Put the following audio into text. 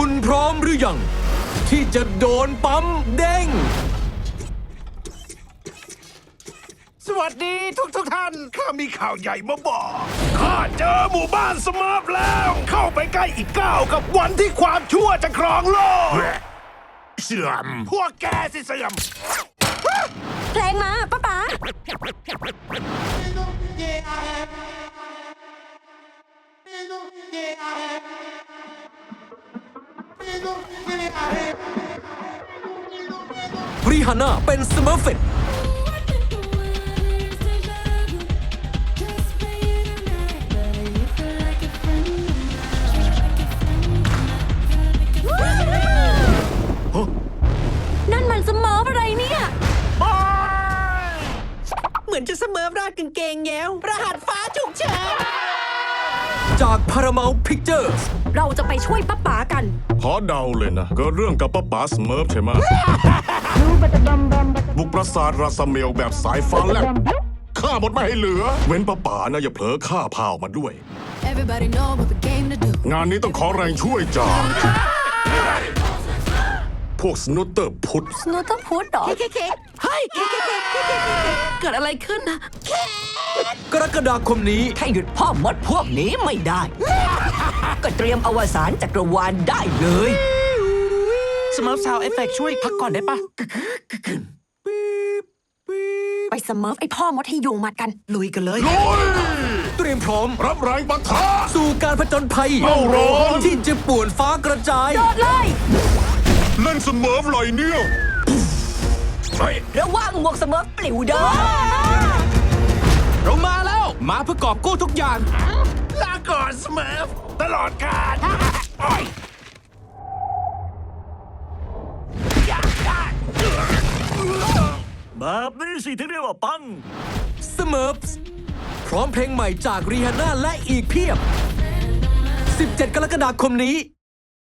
คุณพร้อมหรือยัง ที่จะโดนปั๊มเด้ง สวัสดีทุกทุกๆท่าน ข้ามีข่าวใหญ่มาบอก ข้าเจอหมู่บ้านสมาร์ฟแล้ว เข้าไปใกล้อีกก้าวกับวันที่ความชั่วจะครองโลก เสื่อม พวกแกสิเสื่อม รีฮาน่าเป็นสมอร์เฟตนั่นมันสมออะไรเนี่ย เหมือนจะเสมอราดกางเกงแย้ว รหัสฟ้าฉุกเฉิน จาก Paramount Pictures เราจะไปช่วยป้าป๋ากัน ขอเดาเลยนะ เกิดเรื่องกับป้าป๋าสเมิร์ฟใช่ไหมบุกปราสาทราสเมลแบบสายฟ้าแลบฆ่าหมดไม่ให้เหลือ เว้นป้าป๋านะอย่าเผลอฆ่าพาวมาด้วย Everybody know what the game to do. งานนี้ต้องขอแรงช่วยจาก พวกสนุตเตอร์พุทธสนูต้องพูดหรอเค้กเฮ้ยเค้กเค้กเค้กเค้กเค้กเกิดอะไรขึ้นนะ กรกฎาคมนี้ ถ้าหยุดพ่อมดพวกนี้ไม่ได้ ก็เตรียมอวสานจักรวาลได้เลย สมาร์ทซาวเอฟเฟกช่วยพักก่อนได้ปะไปสมอไอพ่อมดให้ยุงมัดกัน ลุยกันเลย เตรียมพร้อมรับแรงปะทะ สู่การผจญภัยเล่าร้อน ที่จะป่วนฟ้ากระจาย โดดเลย เล่นสเมิร์ฟลอยเนี่ย ระวังหมวกเสมอปลิวเด้อ เรามาแล้ว มาเพื่อกอบกู้ทุกอย่าง ลาก่อนเสมอตลอดกาลโอ้ยแบบนี้สิที่เรียกว่าปัง s m u r f s พร้อมเพลงใหม่จากรีฮาน่าและอีกเพียบ 17 กรกฎาคมนี้